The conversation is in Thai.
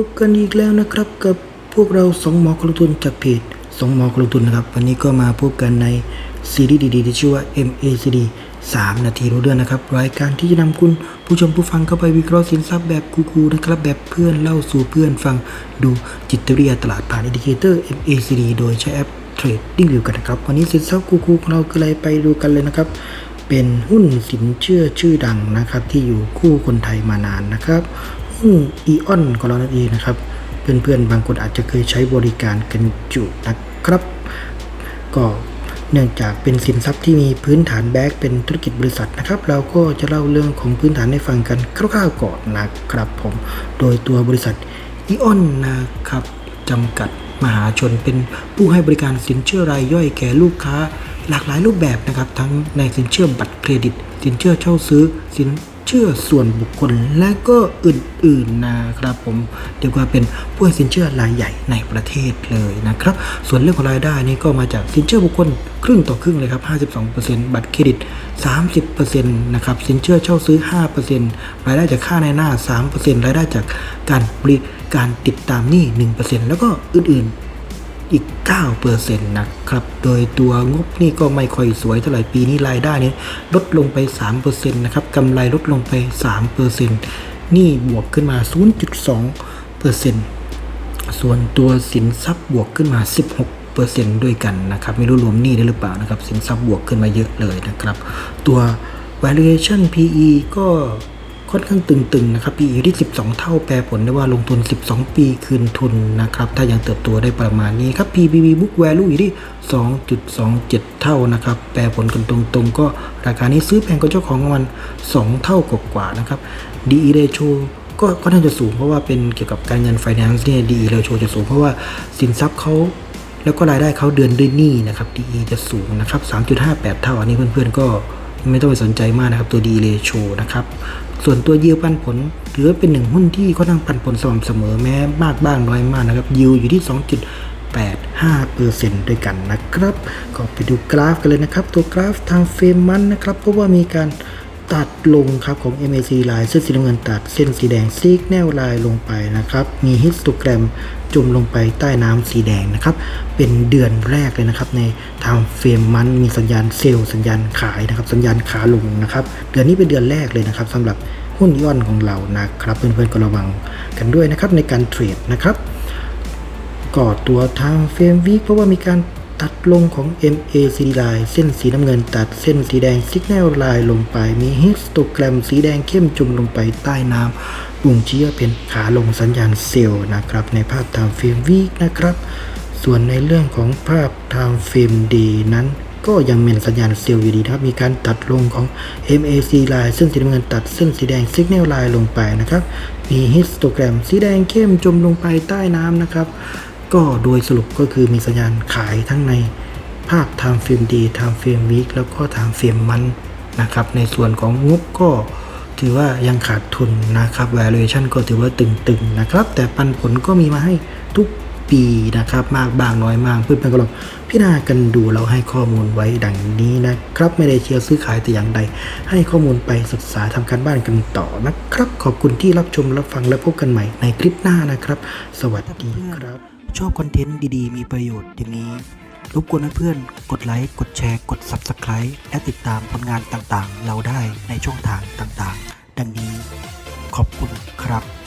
พบกันอีกแล้วนะครับ กับพวกเราสองหมอคนลงทุนจากเพจสองหมอคนลงทุนนะครับ วันนี้ก็มาพบกันในซีรีส์ดีๆที่ชื่อว่า MACD 3 นาทีรู้เรื่องนะครับ รายการที่จะนำคุณผู้ชมผู้ฟังเข้าไปวิเคราะห์สินทรัพย์แบบคูลๆนะครับ แบบเพื่อนเล่าสู่เพื่อนฟังดูจิตวิทยาตลาดผ่านอินดิเคเตอร์ MACD โดยใช้แอป Trading View กันนะครับ วันนี้สินทรัพย์คูลๆของเราคืออะไรไปดูกันเลยนะครับ เป็นหุ้นสินเชื่อชื่อดังนะครับ ที่อยู่คู่คนไทยมานานนะครับ หุ้นอีออนของเรานั่นเองนะครับ เพื่อนๆ บางคนอาจจะเคยใช้บริการกันอยู่นะครับ ก็เนื่องจากเป็นสินทรัพย์ที่มีพื้นฐานแบกเป็นธุรกิจบริษัทนะครับ เราก็จะเล่าเรื่องของพื้นฐานให้ฟังกันคร่าวๆก่อนนะครับผมโดยตัวบริษัทอีออนนะครับจำกัดมหาชนเป็นผู้ให้บริการสินเชื่อรายย่อยแก่ลูกค้า หลากหลายรูปแบบนะครับ ทั้งในสินเชื่อบัตรเครดิต สินเชื่อเช่าซื้อสิน เชื่อส่วนบุคคลและก็อื่นๆนะครับผมเรียกว่าเป็นผู้ให้สินเชื่อรายใหญ่ในประเทศเลยนะครับ ส่วนเรื่องของรายได้นี่ก็มาจากสินเชื่อบุคคลครึ่งต่อครึ่งเลยครับ 52%บัตรเครดิต 30%นะครับสินเชื่อเช่าซื้อ 5%รายได้จากค่าในหน้า 3%รายได้จากการบริการติดตามหนี้ 1%แล้วก็อื่นๆ อีก 9%นะครับ โดยตัวงบนี่ก็ไม่ค่อยสวยเท่าไหร่ปีนี้รายได้นี้ลดลงไป 3%นะครับกำไรลดลงไป 3%นี่บวกขึ้นมา 0.2%ส่วนตัวสินทรัพย์บวกขึ้นมา 16%ด้วยกันนะครับไม่รู้รวมหนี้ได้หรือเปล่านะครับสินทรัพย์บวกขึ้นมาเยอะเลยนะครับ ตัว valuation PE ก็ ค่อนข้างตึงๆนะครับ PE อยู่ที่ 12 เท่าแปลผลได้ว่าลงทุน 12 ปีคืนทุนนะครับ ถ้ายังเติบโตได้ประมาณนี้ครับ PBB book value อยู่ที่ 2.27 เท่านะครับ แปลผลกันตรงๆ ก็ราคานี้ซื้อแพงกว่าเจ้าของมัน 2 เท่ากว่าๆนะครับ DE ratio ก็ก็น่าจะสูงเพราะว่าเป็นเกี่ยวกับการเงิน finance เนี่ย DE ratio จะสูงเพราะว่าสินทรัพย์เขาแล้วก็รายได้เขาเดือนด้วยหนี้นะครับ DE จะสูงนะครับ 3.58 เท่าอันนี้เพื่อนๆก็ ไม่ต้องไปสนใจมากนะครับตัวดีเลโชนะครับ ส่วนตัวยิวปันผลถือว่าเป็นหนึ่งหุ้นที่ค่อนข้างปันผลสม่ำเสมอแม้มากบ้างน้อยมากนะครับยิวอยู่ที่ 2.85%ด้วยกันนะครับ ก็ไปดูกราฟกันเลยนะครับ ตัวกราฟทางเฟรมมันนะครับเพราะว่ามีการ ตัดลงครับของ MAC ลายเส้นสีน้ำเงินตัดเส้นสีแดงซีกแนวลายลงไปนะครับ มีฮิสโตแกรมจมลงไปใต้น้ำสีแดงนะครับ เป็นเดือนแรกเลยนะครับ ในทางเฟรมมันมีสัญญาณเซลล์สัญญาณขายนะครับ สัญญาณขาลงนะครับ เดือนนี้เป็นเดือนแรกเลยนะครับสำหรับหุ้นย่อนของเรานะครับเพื่อนๆก็ระวังกันด้วยนะครับในการเทรดนะครับก่อตัวทางเฟรมวิกเพราะว่ามีการ ตัดลงของ MACD line เส้นสีน้ำเงินตัดเส้นสีแดง Signal line ลงไป มีฮิสโตแกรมสีแดงเข้มจุ่มลงไปใต้น้ำบ่งชี้ว่าเป็นขาลงสัญญาณเซลล์นะครับ ในภาพทางเฟรมวิกนะครับ ส่วนในเรื่องของภาพทางเฟรมดีนั้นก็ยังเป็นสัญญาณเซลล์อยู่ดีนะครับ มีการตัดลงของ MAC line เส้นสีน้ำเงินตัดเส้นสีแดง Signal line ลงไปนะครับ มีฮิสโตแกรมสีแดงเข้มจมลงไปใต้น้ำนะครับ ก็โดยสรุปก็คือมีสัญญาณขายทั้งในภาพไทม์เฟรมดีไทม์เฟรมวีคแล้วก็ไทม์เฟรมมันนะครับ ในส่วนของงบก็ถือว่ายังขาดทุนนะครับ valuation ก็ถือว่าตึงๆนะครับ แต่ปันผลก็มีมาให้ทุกปีนะครับ มากบางน้อยมากเพื่อนๆก็ลองพิจารณากันดูเราให้ข้อมูลไว้ดังนี้นะครับ ไม่ได้เชียร์ซื้อขายแต่อย่างใด ให้ข้อมูลไปศึกษาทำการบ้านกันต่อนะครับ ขอบคุณที่รับชมรับฟังและพบกันใหม่ในคลิปหน้านะครับ สวัสดีครับ ชอบคอนเทนต์ดีๆ มีประโยชน์อย่างนี้ รบกวนเพื่อนกดไลค์ กดแชร์ กด Subscribe และติดตามผลงานต่างๆ เราได้ในช่องทางต่างๆ ดังนี้ ขอบคุณครับ